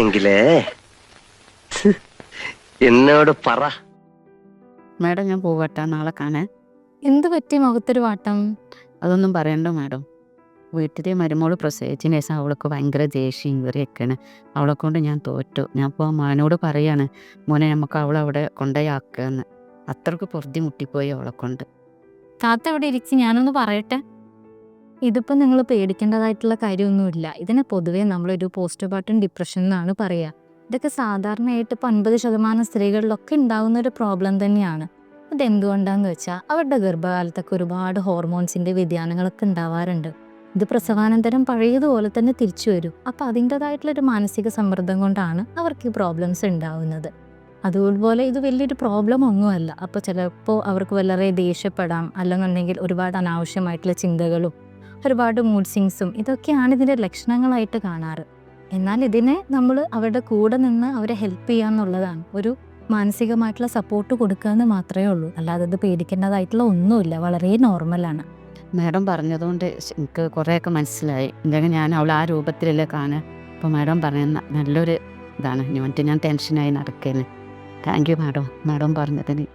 എങ്കിലേ. എന്നോട് പറ. മാഡം ഞാൻ പോവട്ടെ. നാളെ കാണാൻ. എന്ത് പറ്റി മുഖത്തൊരു വാട്ടം? അതൊന്നും പറയണ്ട മാഡം. വീട്ടിലെ മരുമോൾ പ്രസവിച്ചതിന് ശേഷം അവൾക്ക് ഭയങ്കര ദേഷ്യം ഇവരെയൊക്കെയാണ്. അവളെ കൊണ്ട് ഞാൻ തോറ്റു. ഞാൻ ഇപ്പോൾ മോനോട് പറയാണ് മോനെ നമുക്ക് അവളവിടെ കൊണ്ടുപോയി കൊണ്ടുപോയാക്കുകയെന്ന് അത്രയ്ക്ക് പൊറുതി മുട്ടിപ്പോയി അവളെ കൊണ്ട്. താത്ത ഇവിടെ ഇരിച്ച് ഞാനൊന്ന് പറയട്ടെ? ഇതിപ്പോൾ നിങ്ങൾ പേടിക്കേണ്ടതായിട്ടുള്ള കാര്യമൊന്നുമില്ല. ഇതിനെ പൊതുവേ നമ്മളൊരു പോസ്റ്റ് പാർട്ടം ഡിപ്രഷൻ എന്നാണ് പറയുക ഇതൊക്കെ സാധാരണയായിട്ട് ഇപ്പോൾ അൻപത് ശതമാനം സ്ത്രീകളിലൊക്കെ ഉണ്ടാകുന്ന ഒരു പ്രോബ്ലം തന്നെയാണ്. അതെന്തുകൊണ്ടാന്ന് വെച്ചാൽ അവരുടെ ഗർഭകാലത്തൊക്കെ ഒരുപാട് ഹോർമോൺസിന്റെ വ്യതിയാനങ്ങളൊക്കെ ഉണ്ടാവാറുണ്ട്. ഇത് പ്രസവാനന്തരം പഴയതുപോലെ തന്നെ തിരിച്ചു വരും. അപ്പോൾ അതിന്റെതായിട്ടുള്ളൊരു മാനസിക സമ്മർദ്ദം കൊണ്ടാണ് അവർക്ക് ഈ പ്രോബ്ലംസ് ഉണ്ടാവുന്നത്. അതുപോലെ ഇത് വലിയൊരു പ്രോബ്ലം ഒന്നുമല്ല. അപ്പോൾ ചിലപ്പോൾ അവർക്ക് വളരെ ദേഷ്യപ്പെടാം. അല്ലെന്നുണ്ടെങ്കിൽ ഒരുപാട് അനാവശ്യമായിട്ടുള്ള ചിന്തകളും ഒരുപാട് മൂഡ് സിങ്സും ഇതൊക്കെയാണ് ഇതിന്റെ ലക്ഷണങ്ങളായിട്ട് കാണാറ്. എന്നാൽ ഇതിനെ നമ്മൾ അവരുടെ കൂടെ നിന്ന് അവരെ ഹെൽപ്പ് ചെയ്യുക എന്നുള്ളതാണ്. ഒരു മാനസികമായിട്ടുള്ള സപ്പോർട്ട് കൊടുക്കുക എന്ന് മാത്രമേ ഉള്ളൂ. അല്ലാതെ അത് പേടിക്കേണ്ടതായിട്ടുള്ള ഒന്നുമില്ല. വളരെ നോർമലാണ് മാഡം പറഞ്ഞതുകൊണ്ട് എനിക്ക് കുറേയൊക്കെ മനസ്സിലായി. അല്ലെങ്കിൽ ഞാൻ അവൾ ആ രൂപത്തിലല്ലേ കാണുക. അപ്പോൾ മാഡം പറഞ്ഞ നല്ലൊരു ഇതാണ്. ഞാൻ ഞാൻ ടെൻഷനായി നടക്കുന്നത് താങ്ക് യു മാഡം. മാഡം പറഞ്ഞതിന്